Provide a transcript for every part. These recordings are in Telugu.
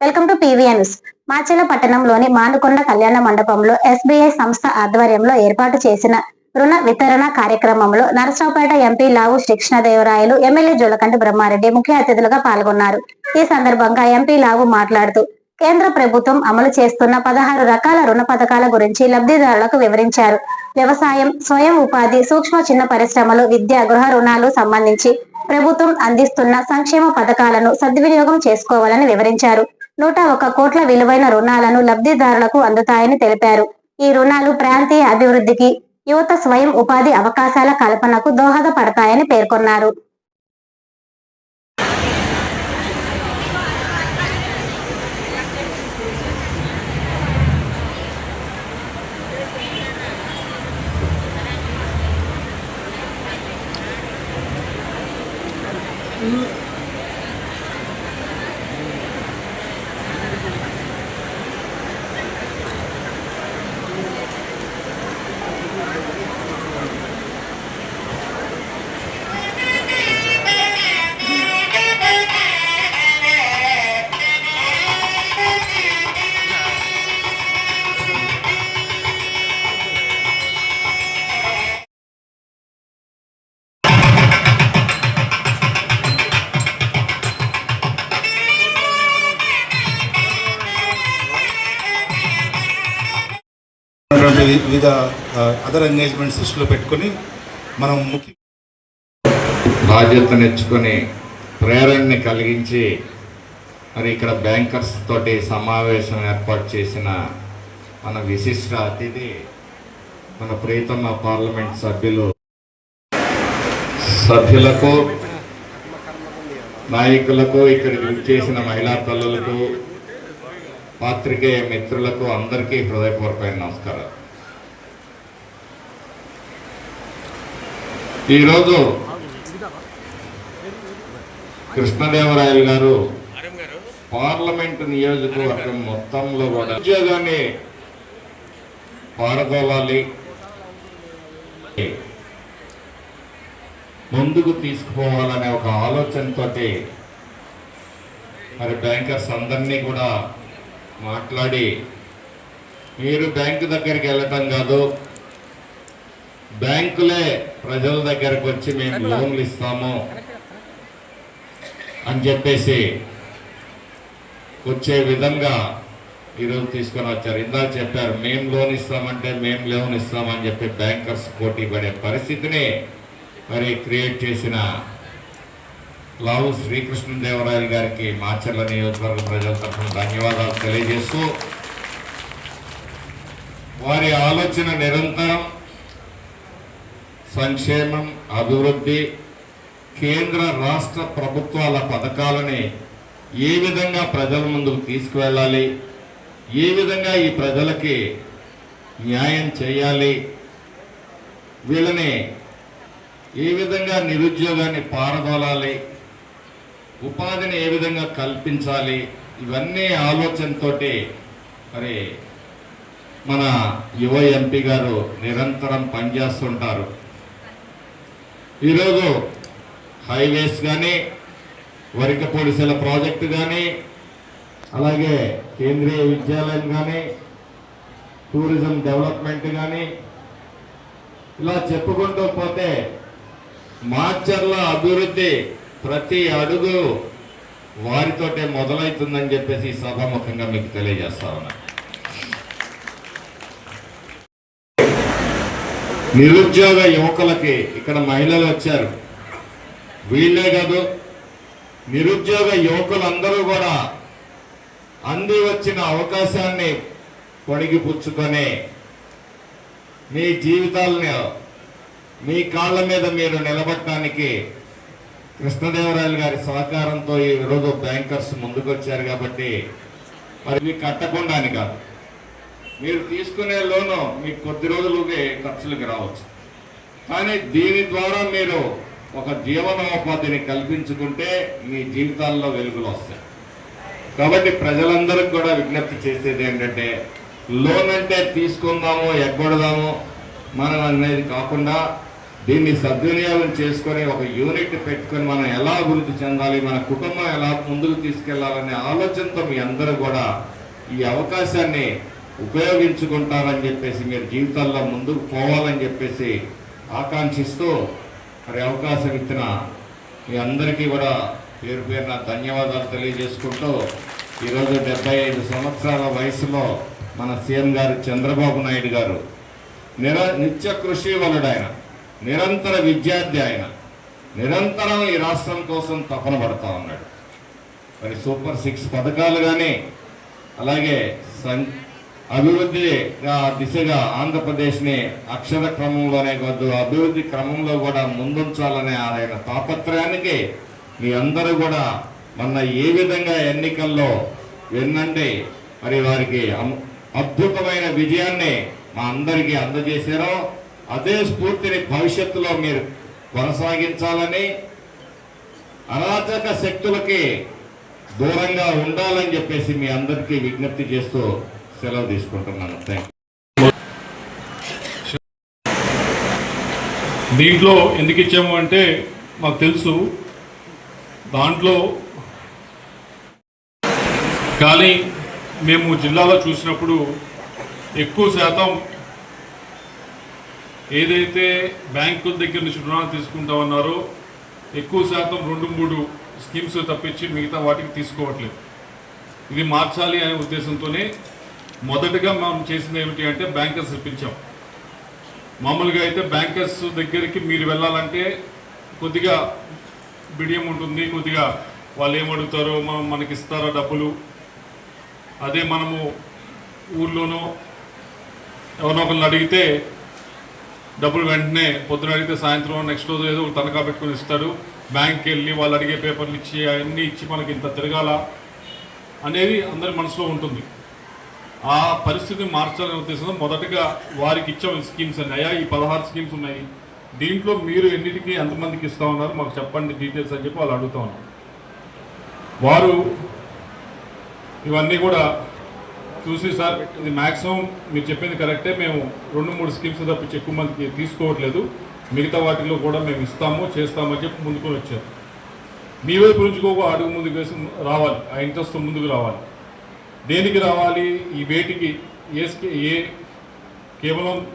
Welcome to PVN news. Macherla పట్టణంలోని మానుకొండ కళ్యాణ మండపంలో ఎస్బీఐ సంస్థ ఆధ్వర్యంలో ఏర్పాటు చేసిన రుణ వితరణ కార్యక్రమంలో నరసరావుపేట ఎంపీ లావు శ్రీకృష్ణదేవరాయలు ఎమ్మెల్యే జోలకంటి బ్రహ్మారెడ్డి ముఖ్య అతిథులుగా పాల్గొన్నారు. ఈ సందర్భంగా ఎంపీ లావు మాట్లాడుతూ కేంద్ర ప్రభుత్వం అమలు చేస్తున్న పదహారు రకాల రుణ పథకాల గురించి లబ్ధిదారులకు వివరించారు. వ్యవసాయం స్వయం ఉపాధి సూక్ష్మ చిన్న పరిశ్రమలు విద్య గృహ రుణాలు సంబంధించి ప్రభుత్వం అందిస్తున్న సంక్షేమ పథకాలను సద్వినియోగం చేసుకోవాలని వివరించారు. నూట ఒక కోట్ల విలువైన రుణాలను లబ్ధిదారులకు అందుతాయని తెలిపారు. ఈ రుణాలు ప్రాంతీయ అభివృద్ధికి యువత స్వయం ఉపాధి అవకాశాల కల్పనకు దోహదపడతాయని పేర్కొన్నారు. ఉన్నటువంటి ఎంగేజ్మెంట్ ఎంగేజ్మెంట్స్ దృష్టిలో పెట్టుకొని మనం ముఖ్య బాధ్యతనిచ్చుకొని ప్రేరణని కలిగించి మరి ఇక్కడ బ్యాంకర్స్ తోటి సమావేశం ఏర్పాటు చేసిన మన విశిష్ట అతిథి మన ప్రియతమ పార్లమెంట్ సభ్యులు సభ్యులకు నాయకులకు ఇక్కడికి చేసిన మహిళా తల్లులకు పాత్రికేయ మిత్రులకు అందరికీ హృదయపూర్వక నమస్కారం ఈరోజు కృష్ణదేవరాయలు గారు పార్లమెంట్ నియోజకవర్గం మొత్తంలో కూడా ఉద్యోగాన్ని పారదోలాలి. ముందుకు తీసుకుపోవాలనే ఒక ఆలోచనతోటి మరి బ్యాంకర్స్ అందరినీ కూడా మాట్లాడి మీరు బ్యాంకు దగ్గరికి వెళ్ళటం కాదు బ్యాంకులే ప్రజల దగ్గరకు వచ్చి మేము లోన్లు ఇస్తాము అని చెప్పేసి వచ్చే విధంగా ఈరోజు తీసుకొని వచ్చారు. ఇందాక చెప్పారు మేము లోన్ ఇస్తామంటే మేము లోన్ ఇస్తామని చెప్పి బ్యాంకర్స్ పోటీ పడే పరిస్థితిని మరి క్రియేట్ చేసిన లావు శ్రీకృష్ణదేవరాయలు గారికి మాచర్ల నియోజకవర్గ ప్రజల తరఫున ధన్యవాదాలు తెలియజేస్తూ వారి ఆలోచన నిరంతరం సంక్షేమం అభివృద్ధి కేంద్ర రాష్ట్ర ప్రభుత్వాల పథకాలని ఏ విధంగా ప్రజల ముందుకు తీసుకువెళ్ళాలి ఏ విధంగా ఈ ప్రజలకి న్యాయం చేయాలి వీళ్ళని ఏ విధంగా నిరుద్యోగాన్ని పారదోలాలి ఉపాధిని ఏ విధంగా కల్పించాలి ఇవన్నీ ఆలోచనతో మరి మన యువ ఎంపీ గారు నిరంతరం పనిచేస్తుంటారు. ఈరోజు హైవేస్ కానీ వరిక పొడిసెల ప్రాజెక్టు కానీ అలాగే కేంద్రీయ విద్యాలయం కానీ టూరిజం డెవలప్మెంట్ కానీ ఇలా చెప్పుకుంటూ పోతే మాచర్ల అభివృద్ధి ప్రతి అడుగు వారితోటే మొదలవుతుందని చెప్పేసి సభాముఖంగా మీకు తెలియజేస్తా ఉన్నా. నిరుద్యోగ యువకులకి ఇక్కడ మహిళలు వచ్చారు. వీళ్ళే కాదు నిరుద్యోగ యువకులందరూ కూడా అంది వచ్చిన అవకాశాన్ని పొడిగి పుచ్చుకొని మీ జీవితాలని మీ కాళ్ళ మీద మీరు నిలబడటానికి కృష్ణదేవరాయలు గారి సహకారంతో ఈ బ్యాంకర్స్ ముందుకొచ్చారు కాబట్టి మరి ఇవి కట్టకుండాని కాదు. మీరు తీసుకునే లోను మీకు కొద్ది రోజులుగా ఖర్చులకి రావచ్చు. కానీ దీని ద్వారా మీరు ఒక జీవనోపాధిని కల్పించుకుంటే మీ జీవితాల్లో వెలుగులు వస్తాయి. కాబట్టి ప్రజలందరికీ కూడా విజ్ఞప్తి చేసేది ఏంటంటే లోన్ అంటే తీసుకుందాము ఎగ్గొడదాము మనం అనేది కాకుండా దీన్ని సద్వినియోగం చేసుకొని ఒక యూనిట్ పెట్టుకొని మనం ఎలా అభివృద్ధి చెందాలి మన కుటుంబం ఎలా ముందుకు తీసుకెళ్ళాలనే ఆలోచనతో మీ అందరూ కూడా ఈ అవకాశాన్ని ఉపయోగించుకుంటారని చెప్పేసి మీరు జీవితాల్లో ముందుకు పోవాలని చెప్పేసి ఆకాంక్షిస్తూ మరి అవకాశం ఇచ్చిన మీ అందరికీ కూడా పేరు పేరున ధన్యవాదాలు తెలియజేసుకుంటూ ఈరోజు డెబ్బై ఐదు సంవత్సరాల వయసులో మన సీఎం గారు చంద్రబాబు నాయుడు గారు నిర నిత్య కృషి వలుడు ఆయన నిరంతర విద్యార్థి ఆయన నిరంతరం ఈ రాష్ట్రం కోసం తపన పడతా ఉన్నాడు. మరి సూపర్ సిక్స్ పథకాలు కానీ అలాగే సం అభివృద్ధి దిశగా ఆంధ్రప్రదేశ్ని అక్షర క్రమంలోనే కాదు అభివృద్ధి క్రమంలో కూడా ముందుంచాలనే ఆయన తాపత్రయానికి మీ అందరూ కూడా మొన్న ఏ విధంగా ఎన్నికల్లో విన్నండి మరి వారికి అద్భుతమైన విజయాన్ని మా అందరికీ అందజేశారో అదే స్ఫూర్తిని భవిష్యత్తులో మీరు కొనసాగించాలని అరాచక శక్తులకి దూరంగా ఉండాలని చెప్పేసి మీ అందరికీ విజ్ఞప్తి చేస్తూ సెలవు తీసుకుంటున్నాను. థ్యాంక్ దీంట్లో ఎందుకు ఇచ్చాము అంటే మాకు తెలుసు. దాంట్లో కానీ మేము జిల్లాలో చూసినప్పుడు ఎక్కువ శాతం ఏదైతే బ్యాంకుల దగ్గర నుంచి రుణాలు తీసుకుంటామన్నారో ఎక్కువ శాతం రెండు మూడు స్కీమ్స్ తప్పించి మిగతా వాటికి తీసుకోవట్లేదు. ఇది మార్చాలి అనే ఉద్దేశంతోనే మొదటగా మనం చేసింది ఏమిటి అంటే బ్యాంకర్స్ ఇప్పించాం మామూలుగా అయితే బ్యాంకర్స్ దగ్గరికి మీరు వెళ్ళాలంటే కొద్దిగా బిడియం ఉంటుంది కొద్దిగా వాళ్ళు ఏమడుగుతారో మనం మనకి ఇస్తారా డబ్బులు? అదే మనము ఊర్లోనో ఎవరినో ఒకరిని అడిగితే డబ్బులు వెంటనే పొద్దున అడిగితే సాయంత్రం నెక్స్ట్ రోజు ఏదో ఒక తనఖా పెట్టుకుని ఇస్తాడు. బ్యాంక్కి వెళ్ళి వాళ్ళు అడిగే పేపర్లు ఇచ్చి అవన్నీ ఇచ్చి మనకి ఇంత తిరగాల అనేది అందరి మనసులో ఉంటుంది. ఆ పరిస్థితిని మార్చాలనే ఉద్దేశంతో మొదటగా వారికి ఇచ్చాం స్కీమ్స్ అన్ని. అయ్యా ఈ పదహారు స్కీమ్స్ ఉన్నాయి. దీంట్లో మీరు ఎన్నిటికి ఎంతమందికి ఇస్తా ఉన్నారు? మాకు చెప్పండి డీటెయిల్స్ అని చెప్పి వాళ్ళు అడుగుతా ఉన్నారు. వారు ఇవన్నీ కూడా చూసి సార్ ఇది మ్యాక్సిమం మీరు చెప్పింది కరెక్టే. మేము రెండు మూడు స్కీమ్స్ తప్పించి ఎక్కువ మందికి తీసుకోవట్లేదు. మిగతా వాటిలో కూడా మేము ఇస్తాము చేస్తామని చెప్పి ముందుకొని వచ్చారు. మీ వైపు నుంచి ఒక అడుగు ముందుకు వేసి రావాలి. ఆ ఇంట్రెస్ట్ ముందుకు రావాలి. దేనికి రావాలి? ఈ వేటికి ఏ ఏ కేవలం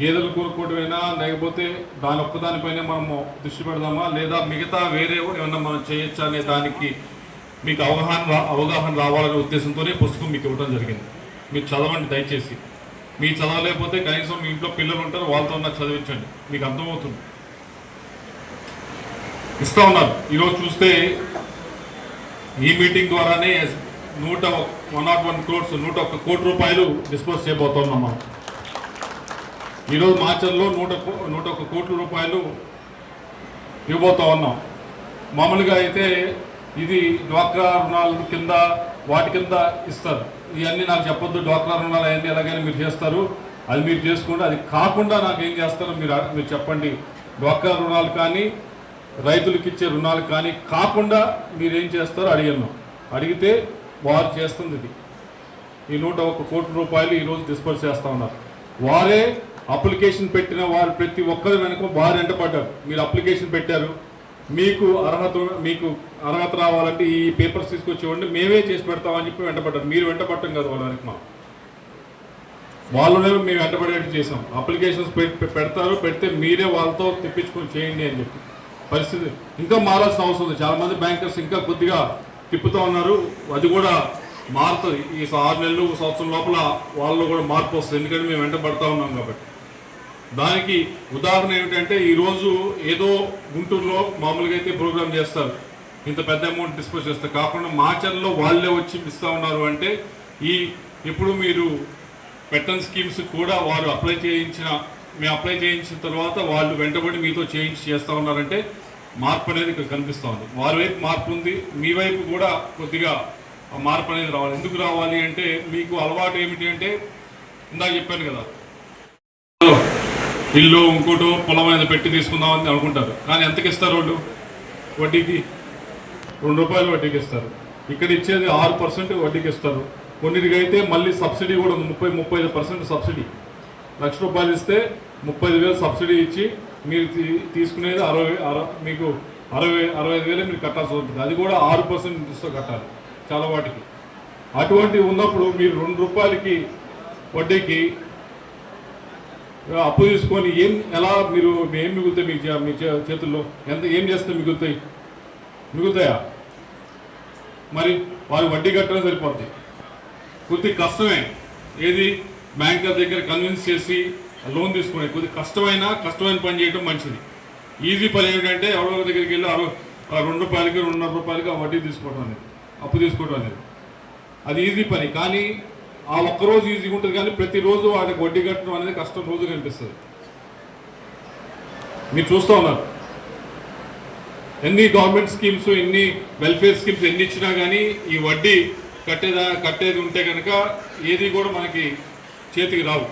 గేదెలు కూరుకోవటమైనా లేకపోతే దాని ఒక్కదానిపైనే మనము దృష్టి పెడదామా? లేదా మిగతా వేరే ఏమన్నా మనం చేయొచ్చా అనే దానికి మీకు అవగాహన రా- అవగాహన రావాలనే ఉద్దేశంతోనే పుస్తకం మీకు ఇవ్వడం జరిగింది. మీరు చదవండి దయచేసి. మీరు చదవలేకపోతే కనీసం మీ ఇంట్లో పిల్లలు ఉంటారు వాళ్ళతో ఉన్నా చదివించండి. మీకు అర్థమవుతుంది. ఇస్తూ ఉన్నారు. ఈరోజు చూస్తే ఈ మీటింగ్ ద్వారానే నూట వన్ నాట్ వన్ క్రోడ్స్ నూట ఒక్క కోటి రూపాయలు డిస్పోజ్ చేయబోతున్నాం మనం ఈరోజు మార్చల్లో నూట నూట ఒక్క కోట్ల రూపాయలు ఇవ్వబోతా ఉన్నాం. మామూలుగా అయితే ఇది డ్వాక్రా రుణాల కింద వాటి కింద ఇస్తారు. ఇవన్నీ నాకు చెప్పొద్దు డ్వాక్రా రుణాలు అవన్నీ ఎలాగైనా మీరు చేస్తారు. అది మీరు చేసుకోండి. అది కాకుండా నాకు ఏం చేస్తారో మీరు మీరు చెప్పండి. డ్వాక్రా రుణాలు కానీ రైతులకు ఇచ్చే రుణాలు కానీ కాకుండా మీరు ఏం చేస్తారో అడిగాను అడిగితే వారు చేస్తుంది ఇది. ఈ నూట ఒక కోటి రూపాయలు ఈరోజు డిస్పర్స్ చేస్తూ ఉన్నారు. వారే అప్లికేషన్ పెట్టిన వారు ప్రతి ఒక్కరి వెనుక వారు వెంటపడ్డారు మీరు అప్లికేషన్ పెట్టారు. మీకు అర్హత మీకు అర్హత రావాలంటే ఈ పేపర్స్ తీసుకొచ్చి మేమే చేసి పెడతామని చెప్పి వెంటపడ్డారు మీరు వెంటపడటం కాదు వాళ్ళ వెనక మాకు వాళ్ళనే మేము వెంటబడేట్టు చేసాం అప్లికేషన్స్ పెడతారు పెడితే మీరే వాళ్ళతో తెప్పించుకొని చేయండి అని చెప్పి. పరిస్థితి ఇంకా మారాల్సిన అవసరం ఉంది. చాలామంది బ్యాంకర్స్ ఇంకా కొద్దిగా తిప్పుతూ ఉన్నారు. అది కూడా మారుతుంది ఈ ఆరు నెలలు సంవత్సరం లోపల వాళ్ళలో కూడా మార్పు వస్తుంది. ఎందుకంటే మేము వెంట పడతా ఉన్నాం కాబట్టి. దానికి ఉదాహరణ ఏమిటంటే ఈరోజు ఏదో గుంటూరులో మామూలుగా అయితే ప్రోగ్రామ్ చేస్తారు. ఇంత పెద్ద అమౌంట్ డిస్పోజ్ చేస్తారు కాకుండా మాచర్లో వాళ్ళే వచ్చి ఇస్తూ ఉన్నారు అంటే ఈ ఇప్పుడు మీరు పెట్టన్ స్కీమ్స్ కూడా వారు అప్లై చేయించిన మేము అప్లై చేయించిన తర్వాత వాళ్ళు వెంటబడి మీతో చేయించి చేస్తూ ఉన్నారంటే మార్పు అనేది ఇక్కడ కనిపిస్తూ ఉంది. వారి వైపు మార్పు ఉంది మీ వైపు కూడా కొద్దిగా మార్పు అనేది రావాలి. ఎందుకు రావాలి అంటే మీకు అలవాటు ఏమిటి అంటే ఇందాక చెప్పాను కదా. ఇల్లు ఇంకోటో పొలం మీద పెట్టి తీసుకుందామని అనుకుంటారు. కానీ ఎంతకి ఇస్తారు వాళ్ళు? వడ్డీకి? రెండు రూపాయలు వడ్డీకి ఇస్తారు. ఇక్కడ ఇచ్చేది ఆరు పర్సెంట్ వడ్డీకి ఇస్తారు. కొన్నిటికైతే మళ్ళీ సబ్సిడీ కూడా ఉంది ముప్పై ముప్పై ఐదు పర్సెంట్ సబ్సిడీ. లక్ష రూపాయలు ఇస్తే ముప్పై ఐదు వేలు సబ్సిడీ ఇచ్చి మీరు తీ- తీసుకునేది అరవై అరవై మీకు అరవై అరవై ఐదు వేలు మీరు కట్టాల్సి ఉంటుంది అది కూడా ఆరు పర్సెంట్ ఇంట్రెస్ట్తో కట్టాలి చాలా వాటికి. అటువంటివి ఉన్నప్పుడు మీరు రెండు రూపాయలకి వడ్డీకి అప్పు తీసుకొని ఏం ఎలా మీరు ఏం మిగులుతాయి మీ మీ చే- చేతుల్లో? ఎంత ఏం చేస్తే మిగులుతాయి? మిగులుతాయా? మరి వారు వడ్డీ కట్టడం సరిపోద్ది. కొద్ది కష్టమే. ఏది బ్యాంకర్ దగ్గర కన్విన్స్ చేసి లోన్ తీసుకునే కొద్ది కష్టమైన కష్టమైన పని చేయడం మంచిది. ఈజీ పని ఏమిటంటే ఎవరో దగ్గరికి వెళ్ళి అరవై ఆ రెండు రూపాయలకి రెండున్నర రూపాయలకి ఆ వడ్డీ తీసుకోవడం అనేది అప్పు తీసుకోవడం అనేది. అది ఈజీ పని కానీ ఆ ఒక్కరోజు ఈజీగా ఉంటుంది కానీ ప్రతిరోజు వాడికి వడ్డీ కట్టడం అనేది కష్టం రోజు కనిపిస్తుంది. మీరు చూస్తూ ఉన్నారు. ఎన్ని గవర్నమెంట్ స్కీమ్స్ ఎన్ని వెల్ఫేర్ స్కీమ్స్ ఎన్ని ఇచ్చినా కానీ ఈ వడ్డీ కట్టేదా కట్టేది ఉంటే కనుక ఏది కూడా మనకి చేతికి రావు.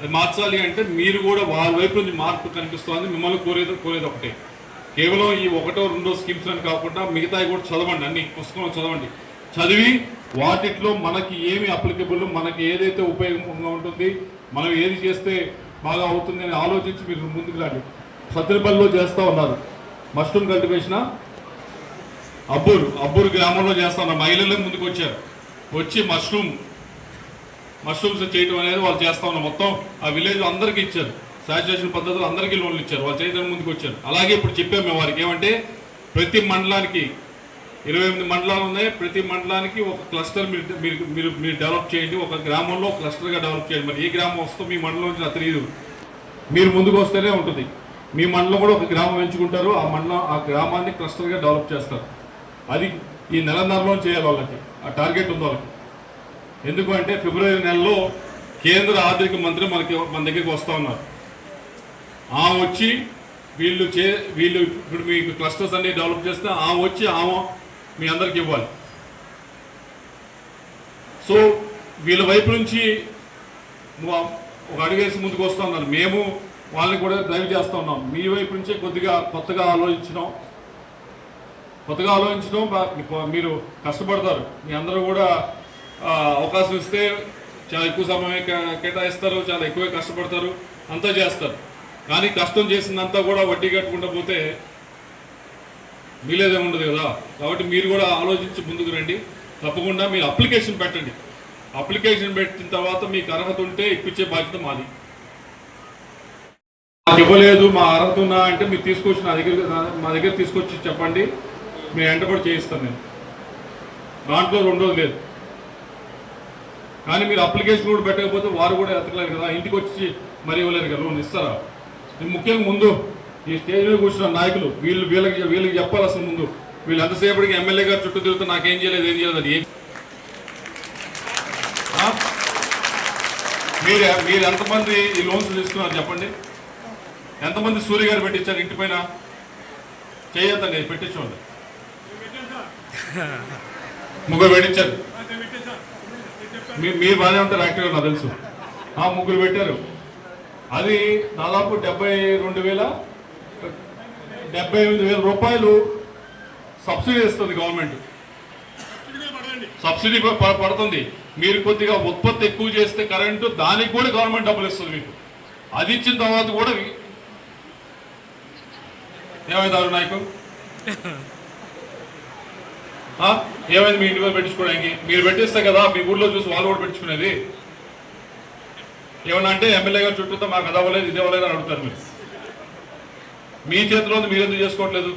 అది మార్చాలి అంటే మీరు కూడా వారి వైపు నుంచి మార్పు కనిపిస్తోంది. మిమ్మల్ని కోరేది కోరేది ఒకటే. కేవలం ఈ ఒకటో రెండో స్కీమ్స్ అని కాకుండా మిగతాయి కూడా చదవండి. అన్ని పుస్తకంలో చదవండి. చదివి వాటిట్లో మనకి ఏమి అప్లికబుల్ మనకి ఏదైతే ఉపయోగంగా ఉంటుంది మనం ఏది చేస్తే బాగా అవుతుంది అని ఆలోచించి మీరు ముందుకు రండి. సత్రిపల్లిలో చేస్తూ ఉన్నారు. Mushroom cultivation? అబ్బూరు అబ్బూరు గ్రామంలో చేస్తా ఉన్నారు. మహిళలే ముందుకు వచ్చారు. వచ్చి మష్రూమ్ మష్రూమ్స్ చేయడం అనేది వాళ్ళు చేస్తా ఉన్నారు. మొత్తం ఆ విలేజ్ అందరికీ ఇచ్చారు. శాచురేషన్ పద్ధతిలో అందరికీ లోన్లు ఇచ్చారు. వాళ్ళు చేయడం ముందుకు వచ్చారు. అలాగే ఇప్పుడు చెప్పాము మేము వారికి. ఏమంటే ప్రతి మండలానికి ఇరవై ఎనిమిది మండలాలు ఉన్నాయి. ప్రతి మండలానికి ఒక క్లస్టర్ మీరు మీరు మీరు మీరు డెవలప్ చేయండి. ఒక గ్రామంలో క్లస్టర్గా డెవలప్ చేయండి. మరి ఏ గ్రామం వస్తుందో మీ మండలం నుంచి నాకు తెలియదు మీరు ముందుకు వస్తేనే ఉంటుంది. మీ మండలం కూడా ఒక గ్రామం ఎంచుకుంటారు. ఆ మండలం ఆ గ్రామాన్ని క్లస్టర్గా డెవలప్ చేస్తారు. అది ఈ నెలన్నరలో చేయాలి వాళ్ళకి. ఆ టార్గెట్ ఉంది వాళ్ళకి. ఎందుకు అంటే ఫిబ్రవరి నెలలో కేంద్ర ఆర్థిక మంత్రి మనకి మన దగ్గరికి వస్తూ ఉన్నారు. ఆ వచ్చి వీళ్ళు చే వీళ్ళు ఇప్పుడు మీకు క్లస్టర్స్ అన్ని డెవలప్ చేస్తే ఆ వచ్చి ఆమె మీ అందరికి ఇవ్వాలి. సో వీళ్ళ వైపు నుంచి ఒక అడుగేసి ముందుకు వస్తూ ఉన్నారు. మేము వాళ్ళని కూడా డ్రైవ్ చేస్తూ ఉన్నాం. మీ వైపు నుంచే కొద్దిగా కొత్తగా ఆలోచించడం కొత్తగా ఆలోచించడం మీరు కష్టపడతారు. మీ అందరూ కూడా అవకాశం ఇస్తే చాలా ఎక్కువ సమయం కేటాయిస్తారు చాలా ఎక్కువ కష్టపడతారు అంతా చేస్తారు. కానీ కష్టం చేసిందంతా కూడా వడ్డీ కట్టుకుంటూ పోతే మీలేదే ఉండదు కదా. కాబట్టి మీరు కూడా ఆలోచించి ముందుకు రండి. తప్పకుండా మీరు అప్లికేషన్ పెట్టండి. అప్లికేషన్ పెట్టిన తర్వాత మీకు అర్హత ఉంటే ఇప్పించే బాధ్యత మాది. మాకు ఇవ్వలేదు మా అర్హత ఉన్నా అంటే మీరు తీసుకొచ్చి నా దగ్గర మా దగ్గర తీసుకొచ్చి చెప్పండి. మీ వెంట కూడా చేయిస్తాను నేను. దాంట్లో రెండోది లేదు. కానీ మీరు అప్లికేషన్ కూడా పెట్టకపోతే వారు కూడా ఎత్తలేరు కదా. ఇంటికి వచ్చి మరి ఇవ్వలేరు కదా. లోన్ ఇస్తారా? ముఖ్యంగా ముందు ఈ స్టేజ్ మీద కూర్చున్న నాయకులు వీళ్ళు వీళ్ళకి వీళ్ళకి చెప్పాలి అసలు ముందు. వీళ్ళు ఎంతసేపటికి ఎమ్మెల్యే గారు చుట్టూ తిరుగుతూ నాకేం చేయలేదు ఏం చేయలేదు అది ఏం? మీరు మీరు ఎంతమంది ఈ లోన్స్ తీసుకున్నారు చెప్పండి. ఎంతమంది సూర్య గారు పెట్టించారు ఇంటి పైన? చేయొద్దండి పెట్టించండి. ముగ్గురు పెట్టించారు. మీరు మీరు బాగానే ఉంటారు యాక్టివ్గా నాకు తెలుసు. ఆ ముగ్గురు పెట్టారు. అది దాదాపు డెబ్బై రెండు వేల డెబ్బై ఎనిమిది వేల రూపాయలు సబ్సిడీ ఇస్తుంది గవర్నమెంట్. సబ్సిడీ ప- పడుతుంది. మీరు కొద్దిగా ఉత్పత్తి ఎక్కువ చేస్తే కరెంటు దానికి కూడా గవర్నమెంట్ డబ్బులు ఇస్తుంది మీకు. అది ఇచ్చిన తర్వాత కూడా వి- ఏమైంది అరుణ్ నాయకు? ఏమైంది మీ ఇంటి మీద పెట్టించుకోవడానికి? మీరు పెట్టిస్తే కదా మీ ఊళ్ళో చూసి వాళ్ళు కూడా పెట్టించుకునేది? ఏమన్నా అంటే ఎమ్మెల్యే గారు చుట్టూతో మాకు అది అవ్వలేదు ఇది అవ్వలేదు అని అడుగుతారు మీరు. మీ చేతిలో మీరు ఎందుకు చేసుకోవట్లేదు?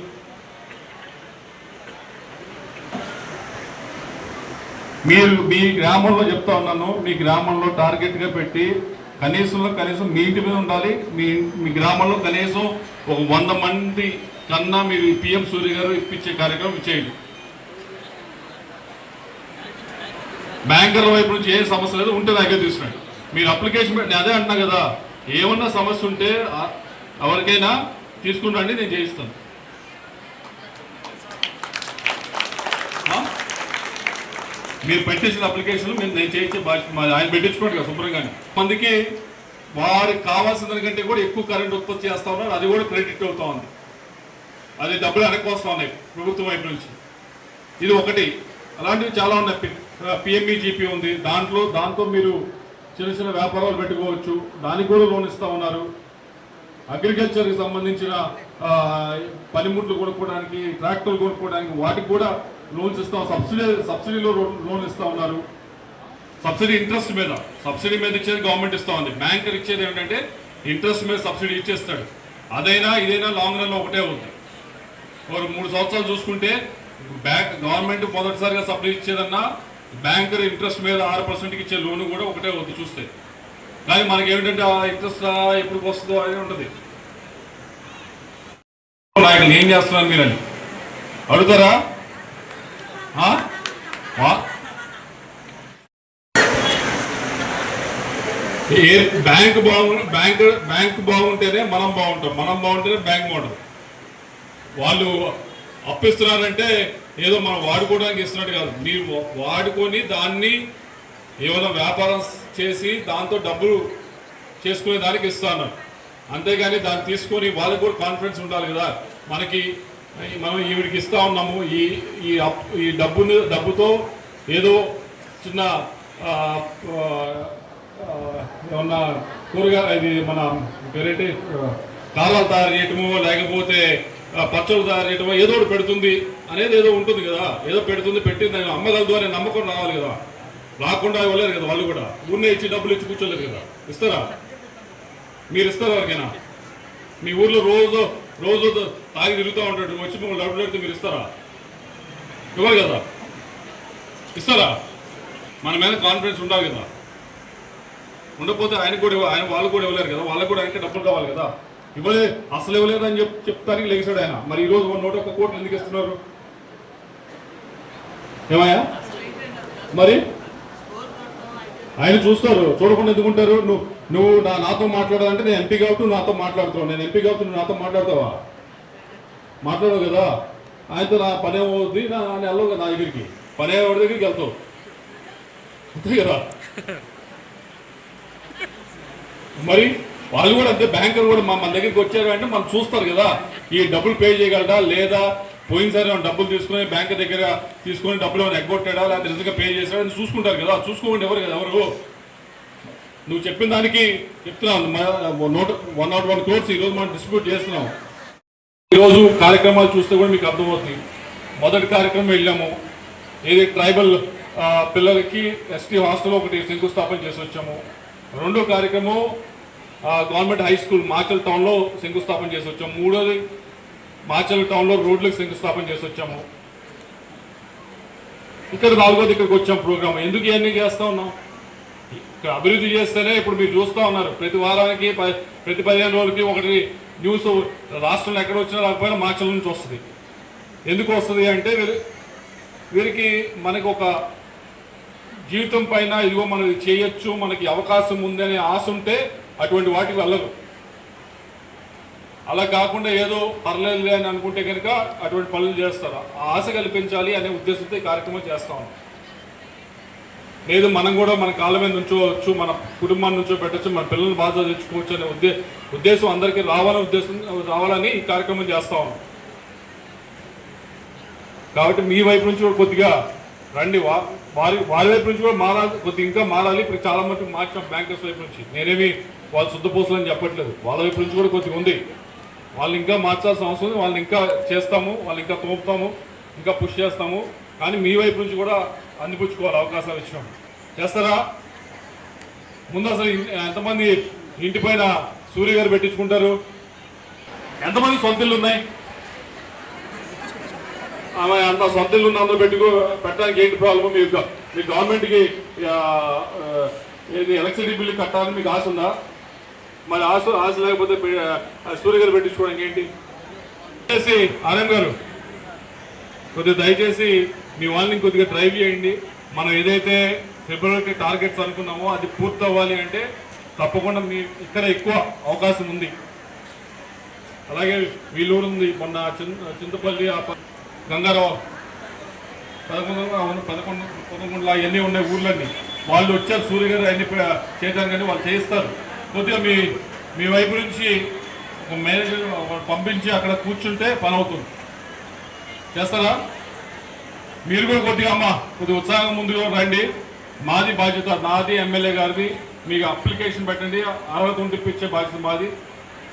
మీరు మీ గ్రామంలో చెప్తా ఉన్నాను మీ గ్రామంలో టార్గెట్గా పెట్టి కనీసంలో కనీసం మీ ఇంటి మీద ఉండాలి. మీ మీ గ్రామంలో కనీసం ఒక వంద మంది కన్నా మీరు పిఎం సూర్య గారు ఇప్పించే కార్యక్రమం చేయండి. బ్యాంకర్ల వైపు నుంచి ఏ సమస్య లేదు ఉంటే దగ్గర తీసుకున్నాడు మీరు అప్లికేషన్ పెట్టి నేను అదే అంటున్నా కదా ఏమన్నా సమస్య ఉంటే ఎవరికైనా ఎవరికైనా తీసుకుంటండి నేను చేయిస్తాను. మీరు పెట్టేసిన అప్లికేషన్ మేము నేను చేయించే బాధ్యత ఆయన పెట్టించుకోండి కదా శుభ్రంగానే. మందికి వారికి కావాల్సిన దానికంటే కూడా ఎక్కువ కరెంట్ ఉత్పత్తి చేస్తా ఉన్నారు అది కూడా క్రెడిట్ అవుతా ఉంది. అది డబ్బులు వెనక్కి వస్తూ ఉన్నాయి ప్రభుత్వం వైపు నుంచి. ఇది ఒకటి. అలాంటివి చాలా ఉన్నాయి. పిఎంఈ జీపీ ఉంది. దాంట్లో దాంతో మీరు చిన్న చిన్న వ్యాపారాలు పెట్టుకోవచ్చు. దానికి కూడా లోన్ ఇస్తా ఉన్నారు. అగ్రికల్చర్కి సంబంధించిన పనిముట్లు కొనుక్కోవడానికి ట్రాక్టర్లు కొనుక్కోవడానికి వాటికి కూడా లోన్స్ ఇస్తాం సబ్సిడీ సబ్సిడీలో లోన్ ఇస్తా ఉన్నారు. సబ్సిడీ ఇంట్రెస్ట్ మీద సబ్సిడీ మీద ఇచ్చేది గవర్నమెంట్ ఇస్తూ ఉంది. బ్యాంక్ ఇచ్చేది ఏంటంటే ఇంట్రెస్ట్ మీద సబ్సిడీ ఇచ్చేస్తాడు. అదైనా ఇదైనా లాంగ్ రన్లో ఒకటే ఉంది. ఒక మూడు సంవత్సరాలు చూసుకుంటే బ్యాంక్ గవర్నమెంట్ మొదటిసారిగా సబ్సిడీ ఇచ్చేదన్నా బ్యాంకర్ ఇంట్రెస్ట్ మీద ఆరు పర్సెంట్కి ఇచ్చే లోన్ కూడా ఒకటే వద్దు చూస్తే. కానీ మనకి ఏమిటంటే ఆ ఇంట్రెస్ట్ ఎప్పుడు వస్తుందో అనేది ఉంటుంది. నాయకులు ఏం చేస్తున్నారు మీరని అడుగుతారా? ఆ? ఏ బ్యాంక్ బాగు బ్యాంక్ బ్యాంక్ బాగుంటేనే మనం బాగుంటాం. మనం బాగుంటేనే బ్యాంక్ బాగుంటుంది. వాళ్ళు అప్పిస్తున్నారంటే ఏదో మనం వాడుకోవడానికి ఇస్తున్నట్టు కాదు. మీరు వాడుకొని దాన్ని ఏమైనా వ్యాపారం చేసి దాంతో డబ్బులు చేసుకునే దానికి ఇస్తాను. అంతేగాని దాన్ని తీసుకొని వాళ్ళకి కూడా కాన్ఫిడెన్స్ ఉండాలి కదా. మనకి మనం ఈవిడికి ఇస్తా ఉన్నాము. ఈ ఈ ఈ డబ్బుని డబ్బుతో ఏదో చిన్న ఏమన్నా కూరగా ఇది మన పేరేంటి కారాలు తయారు చేయటమో లేకపోతే పచ్చళ్ళు తయారు చేయటమో ఏదో ఒకటి పెడుతుంది. అనేది ఏదో ఉంటుంది కదా. ఏదో పెడుతుంది పెట్టింది అని అమ్మగలదు అనే నమ్మకం రావాలి కదా. రాకుండా ఇవ్వలేరు కదా వాళ్ళు కూడా. ఊరినే ఇచ్చి డబ్బులు ఇచ్చి కూర్చోలేరు కదా. ఇస్తారా? మీరు ఇస్తారా ఎవరికైనా? మీ ఊర్లో రోజు రోజు తాగి తిరుగుతూ ఉంటాడు. వచ్చి మిమ్మల్ని డబ్బులు పెడితే మీరు ఇస్తారా? ఇవ్వాలి కదా. ఇస్తారా? మన మీద కాన్ఫిడెన్స్ ఉండాలి కదా. ఉండకపోతే ఆయన కూడా ఆయన వాళ్ళు కూడా ఇవ్వలేరు కదా. వాళ్ళకి కూడా ఆయనకి డబ్బులు కావాలి కదా. ఇవ్వలే అసలు ఇవ్వలేదు అని చెప్ చెప్తానికి లేచాడు ఆయన. మరి ఈ రోజు నూట ఒక్క కోట్లు ఎందుకు ఇస్తున్నారు? ఏమయ్యా? మరి? ఆయన చూస్తారు చూడకుండా ఎందుకుంటారు నువ్వు నువ్వు నా నాతో మాట్లాడాలంటే నేను ఎంపీ కాబట్టి నాతో మాట్లాడుతావు నేను ఎంపీ కాబట్టి నువ్వు నాతో మాట్లాడతావా? మాట్లాడవు కదా? ఆయనతో నా పని ఏమవుద్ది? నా నేను వెళ్ళవు కదా నా దగ్గరికి? పని ఎవరి దగ్గరికి వెళ్తావు. అంతే కదా? మరి వాళ్ళు కూడా అంతే బ్యాంకర్ కూడా మా మన దగ్గరికి వచ్చారు అంటే మనం చూస్తారు కదా? ఈ డబ్బులు పే చేయగలడా లేదా? పోయినసారి ఏమైనా డబ్బులు తీసుకుని బ్యాంక్ దగ్గర తీసుకుని డబ్బులు ఏమైనా ఎగ్గొట్టాడా? లేకపోతే నిజంగా పే చేశాడా? అని చూసుకుంటారు కదా. చూసుకోండి ఎవరు కదా? ఎవరు? నువ్వు చెప్పిన దానికి చెప్తున్నాను not one not one crores ఈరోజు మనం డిస్ట్రిబ్యూట్ చేస్తున్నాం. ఈరోజు కార్యక్రమాలు చూస్తే కూడా మీకు అర్థమవుతుంది. మొదటి కార్యక్రమం వెళ్ళాము. ఏది ట్రైబల్ పిల్లలకి ఎస్టీ హాస్టల్ ఒకటి శంకుస్థాపన చేసి వచ్చాము. రెండో కార్యక్రమం గవర్నమెంట్ హై స్కూల్ మాచల్ టౌన్లో శంకుస్థాపన చేసి వచ్చాము. మూడోది మాచల్ టౌన్లో రోడ్లకు శంకుస్థాపన చేసి వచ్చాము. ఇక్కడ నాలుగో ఇక్కడికి వచ్చాం ప్రోగ్రామ్. ఎందుకు ఇవన్నీ చేస్తూ ఉన్నాం? ఇక్కడ అభివృద్ధి చేస్తేనే ఇప్పుడు మీరు చూస్తూ ఉన్నారు. ప్రతి వారానికి ప్రతి పదిహేను రోజులకి ఒకటి న్యూస్ రాష్ట్రంలో ఎక్కడ వచ్చినా రాకపోయినా మాచల నుంచి వస్తుంది. ఎందుకు వస్తుంది అంటే వీరు వీరికి మనకు ఒక జీవితం పైన ఇదిగో మనం చేయొచ్చు మనకి అవకాశం ఉంది అనే ఆశ ఉంటే అటువంటి వాటికి వెళ్ళరు. అలా కాకుండా ఏదో పర్లేదు అని అనుకుంటే కనుక అటువంటి పనులు చేస్తారు? ఆ ఆశ కల్పించాలి అనే ఉద్దేశంతో ఈ కార్యక్రమం చేస్తా ఉన్నాం. లేదు మనం కూడా మన కాళ్ళ మీద నుంచోవచ్చు మన కుటుంబాన్ని నుంచో పెట్టచ్చు మన పిల్లల్ని బాధ తెచ్చుకోవచ్చు అనే ఉద్దే ఉద్దేశం అందరికీ రావాలనే ఉద్దేశం రావాలని ఈ కార్యక్రమం చేస్తా ఉన్నాం. కాబట్టి మీ వైపు నుంచి కూడా కొద్దిగా రండి. వా- వారి వారి వైపు నుంచి కూడా మారాలి కొద్దిగా ఇంకా మారాలి. ఇప్పుడు చాలా మంది మార్చాం బ్యాంకర్స్ వైపు నుంచి. నేనేమి వాళ్ళు శుద్ధపూసలు అని చెప్పట్లేదు. వాళ్ళ వైపు నుంచి కూడా కొద్దిగా ఉంది. వాళ్ళు ఇంకా మార్చాల్సిన అవసరం ఉంది. వాళ్ళని ఇంకా చేస్తాము వాళ్ళు ఇంకా తోపుతాము ఇంకా పుష్ చేస్తాము. కానీ మీ వైపు నుంచి కూడా అందిపుచ్చుకోవాలి అవకాశాలు ఇచ్చినాము చేస్తారా? ముందు అసలు ఎంతమంది ఇంటి పైన సూర్య గారు పెట్టించుకుంటారు? ఎంతమంది సొంత ఇల్లు ఉన్నాయి? ఆమె అంత సొంత ఇల్లు ఉన్న అందరూ పెట్టుకో పెట్టడానికి ఏంటి ప్రాబ్లం మీకు మీ గవర్నమెంట్కి ఏది ఎలక్ట్రిసిటీ బిల్లు కట్టాలని మీకు ఆశ ఉందా? మరి ఆశ ఆశ లేకపోతే సూర్యగారు పెట్టించుకోవడానికి ఏంటి? దయచేసి ఆర్ఎం గారు కొద్దిగా దయచేసి మీ వాళ్ళని కొద్దిగా డ్రైవ్ చేయండి. మనం ఏదైతే ఫిబ్రవరికి టార్గెట్స్ అనుకున్నామో అది పూర్తి అవ్వాలి అంటే తప్పకుండా మీ ఇక్కడ ఎక్కువ అవకాశం ఉంది. అలాగే వీళ్ళూరు ఉంది మొన్న చింతపల్లి గంగారావు. పదకొండు పదకొండు పదకొండులో అవన్నీ ఉన్నాయి ఊర్లన్నీ. వాళ్ళు వచ్చారు సూర్య గారు అన్ని చేయడానికి కానీ వాళ్ళు చేయిస్తారు. కొద్దిగా మీ మీ వైపు నుంచి ఒక మేనేజర్ పంపించి అక్కడ కూర్చుంటే పని అవుతుంది చేస్తారా? మీరు కూడా కొద్దిగా అమ్మా కొద్దిగా ఉత్సాహం ముందుగా రండి. మాది బాధ్యత నాది ఎమ్మెల్యే గారిది. మీకు అప్లికేషన్ పెట్టండి అర్హత ఉండిపించే బాధ్యత మాది.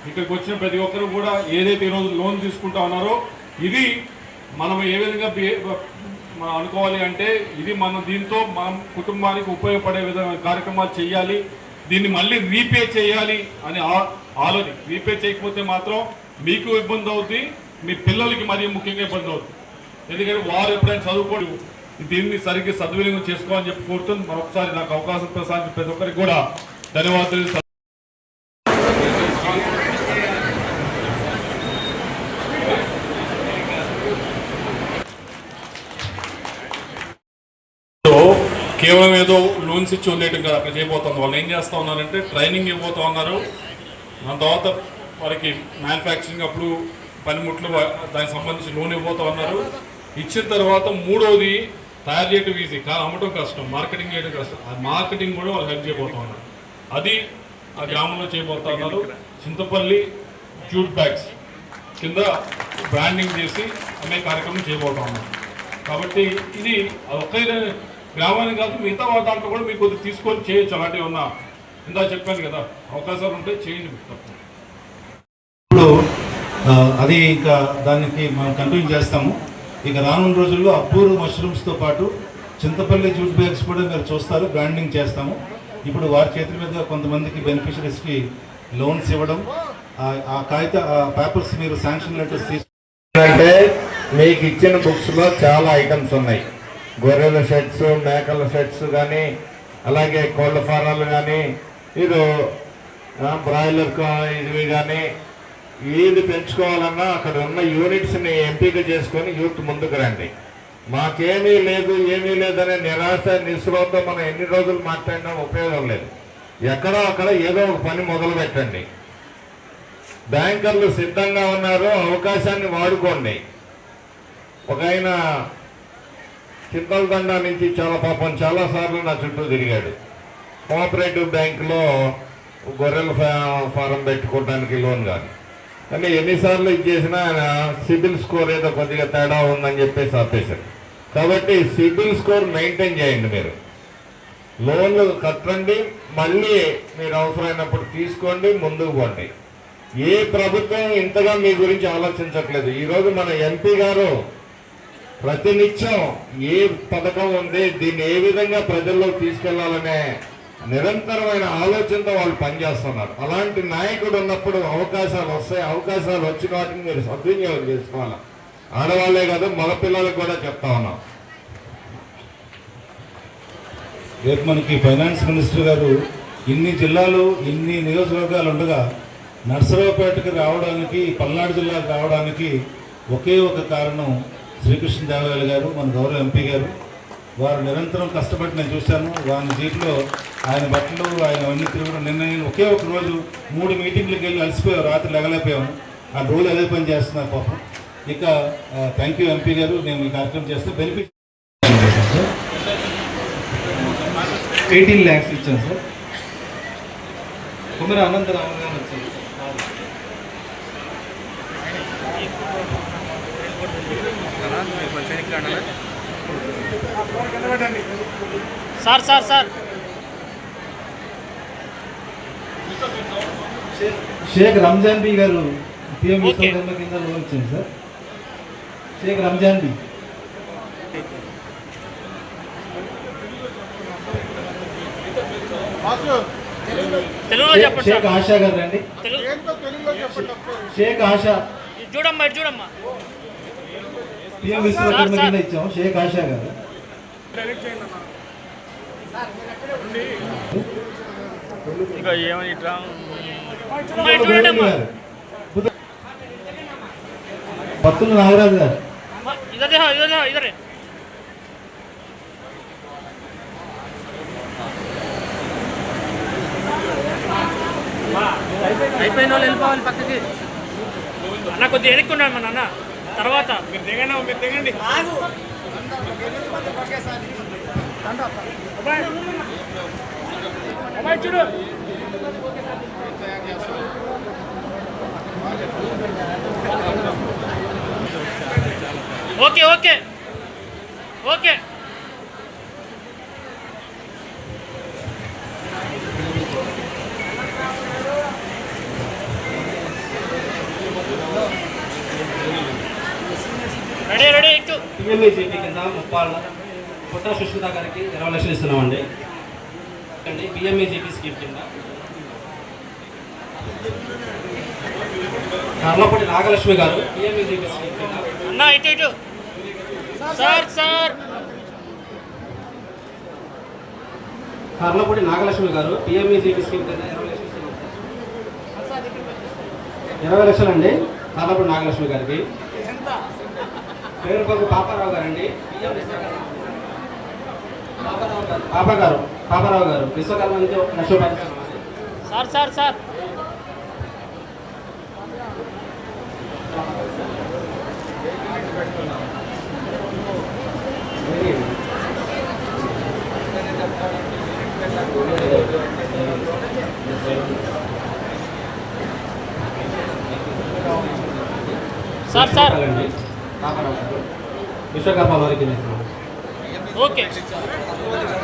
ఇక్కడికి వచ్చిన ప్రతి ఒక్కరు కూడా ఏదైతే ఈరోజు లోన్ తీసుకుంటా ఉన్నారో ఇది మనం ఏ విధంగా మనం అనుకోవాలి అంటే ఇది మనం దీంతో మనం కుటుంబానికి ఉపయోగపడే విధంగా కార్యక్రమాలు చేయాలి. దీన్ని మళ్ళీ రీపే చేయాలి అని ఆ- ఆలోచన రీపే చేయకపోతే మాత్రం మీకు ఇబ్బంది అవుద్ది మీ పిల్లలకి మరీ ముఖ్యంగా ఇబ్బంది అవుతుంది ఎందుకంటే వారు ఎప్పుడైనా చదువుకోడు దీన్ని సరిగ్గా సద్వినియోగం చేసుకోవాలని చెప్పి కోరుతుంది మరొకసారి నాకు అవకాశం ప్రసాదించిన ప్రతి ఒక్కరికి కూడా ధన్యవాదాలు సో కేవలం ఏదో లోన్స్ ఇచ్చి వదిలేయటం కాదు అక్కడ చేయబోతుంది. వాళ్ళు ఏం చేస్తూ ఉన్నారంటే ట్రైనింగ్ ఇవ్వబోతా ఉన్నారు. దాని తర్వాత వారికి మ్యానుఫ్యాక్చరింగ్ అప్పుడు పనిముట్లు దానికి సంబంధించి లోన్ ఇవ్వబోతూ ఉన్నారు. ఇచ్చిన తర్వాత మూడోది తయారు చేయడం ఈజీ కానీ అమ్మటం కష్టం మార్కెటింగ్ చేయడం కష్టం. ఆ మార్కెటింగ్ కూడా వాళ్ళు హెల్ప్ చేయబోతూ ఉన్నారు. అది ఆ గ్రామంలో చేయబోతా ఉన్నారు. చింతపల్లి జ్యూట్ బ్యాగ్స్ కింద బ్రాండింగ్ చేసి అనే కార్యక్రమం చేయబోతా ఉన్నారు. కాబట్టి ఇది ఒకే గ్రామానికి కాదు మిగతా దాంట్లో కూడా మీకు కొద్దిగా తీసుకొని చేయొచ్చు అలాంటివి ఉన్నా ఇందా చెప్పాను కదా. అవకాశాలు ఉంటే చేయండి మీకు ఇప్పుడు అది ఇంకా దానికి మనం కంటిన్యూ చేస్తాము. ఇక రానున్న రోజుల్లో అప్పూరు మష్రూమ్స్తో పాటు చింతపల్లి జ్యూట్ బ్యాగ్స్ కూడా మీరు చూస్తారు బ్రాండింగ్ చేస్తాము. ఇప్పుడు వారి చేతుల మీద కొంతమందికి బెనిఫిషరీస్కి లోన్స్ ఇవ్వడం ఆ- కాగిత ఆ పేపర్స్ మీరు శాంక్షన్ లెటర్స్ తీసుకుంటే మీకు ఇచ్చిన బుక్స్లో చాలా ఐటమ్స్ ఉన్నాయి. గొర్రెల షర్ట్స్ మేకల షర్ట్స్ కానీ అలాగే కోళ్ళ ఫారాలు కానీ ఇది బ్రాయిలర్ ఇవి కానీ ఏది పెంచుకోవాలన్నా అక్కడ ఉన్న యూనిట్స్ని ఎంపిక చేసుకొని యూత్ ముందుకు రండి. మాకేమీ లేదు ఏమీ లేదనే నిరాశ నిస్పృహతో మనం ఎన్ని రోజులు మాట్లాడినా ఉపయోగం లేదు. ఎక్కడో అక్కడ ఏదో ఒక పని మొదలు పెట్టండి. బ్యాంకర్లు సిద్ధంగా ఉన్నారు అవకాశాన్ని వాడుకోండి. ఒక ఆయన చింతలదండ నుంచి చాలా పాపం చాలా సార్లు నా చుట్టూ తిరిగాడు. కోఆపరేటివ్ బ్యాంకులో గొర్రెల ఫా- ఫారం పెట్టుకోవడానికి లోన్ కానీ కానీ ఎన్నిసార్లు ఇచ్చేసినా ఆయన సిబిల్ స్కోర్ ఏదో కొద్దిగా తేడా ఉందని చెప్పేసి ఆపేశారు. కాబట్టి సిబిల్ స్కోర్ మెయింటైన్ చేయండి మీరు. లోన్లు కట్టండి మళ్ళీ మీరు అవసరమైనప్పుడు తీసుకోండి ముందుకు పోండి. ఏ ప్రభుత్వం ఇంతగా మీ గురించి ఆలోచించట్లేదు. ఈరోజు మన ఎంపీ గారు ప్రతినిత్యం ఏ పథకం ఉంది దీన్ని ఏ విధంగా ప్రజల్లో తీసుకెళ్ళాలనే నిరంతరమైన ఆలోచనతో వాళ్ళు పనిచేస్తున్నారు. అలాంటి నాయకుడు ఉన్నప్పుడు అవకాశాలు వస్తాయి. అవకాశాలు వచ్చిన వాటిని మీరు సద్వినియోగం చేసుకోవాలి? ఆడవాళ్ళే కాదు మగ పిల్లలకు కూడా చెప్తా ఉన్నాం. రేపు మనకి ఫైనాన్స్ మినిస్టర్ గారు ఇన్ని జిల్లాలు ఇన్ని నియోజకవర్గాలు ఉండగా నర్సరావుపేటకి రావడానికి పల్నాడు జిల్లాకు రావడానికి ఒకే ఒక కారణం శ్రీకృష్ణ శ్రీకృష్ణదేవరాయలు గారు మన గౌరవ ఎంపీ గారు వారు నిరంతరం కష్టపడి నేను చూశాను. వారి జీట్లో ఆయన బట్టలు ఆయన అన్ని తిరగడం నిన్న నేను ఒకే ఒక రోజు మూడు మీటింగ్లకు వెళ్ళి అలసిపోయాం రాత్రి లెగలేకపోయాము ఆ రోజు అదే పని చేస్తున్నారు పాపం. ఇక థ్యాంక్ యూ ఎంపీ గారు. నేను ఈ కార్యక్రమం చేస్తే బెనిఫిట్ ఎయిటీన్ ల్యాక్స్ ఇచ్చాను సార్. కుమర అనంతరావు గారు వచ్చారు sir sir sir Sheikh Ramzan Bi గారు పిఎం ఓకే. విశ్వకర్మ కింద loan sir. Sheikh Ramzan be. Sheikh- Asha గారు రండి. షేక్ ఆశా. చూడమ్మా చూడమ్మా. పిఎం విశ్వకర్మ. కింద ఇచ్చాము షేక్ ఆశా గారు. ఇక ఏమని ఇట్లా. పత్తుల నాగరాజు గారు. ఇదరే ఇదరే ఇదరే. అయిపోయిన వాళ్ళు వెళ్ళిపోవాలి పక్కకి. అన్న కొద్దిగా వెనక్కి ఉన్నాడు మా నాన్న. తర్వాత మీరు దిగండి మీరు దిగండి. చూడు. Okay okay. ఓకే. పిఎంఈజీపీ కింద ముప్పాళ్ళ పుట్ట సుష్మిత గారికి ఇరవై లక్షలు ఇస్తున్నామండి. అండి పిఎంఈజీపీ స్కీమ్ కింద. కర్లపూడి నాగలక్ష్మి గారు పిఎంఈజీపీ స్కీమ్ కింద. Sir sir. కర్లపూడి నాగలక్ష్మి గారు పిఎంఈజీపీ స్కీమ్ కింద ఇరవై లక్షలు ఇరవై లక్షలు అండి కర్లపూడి నాగలక్ష్మి గారికి. పేరుకొక పాపారావు గారండి. పాపారావు గారు పాపా గారు పాపారావు గారు Vishwakarma. Sir sir sir. Sir sir. రూపాయలండి పాపారావు గారు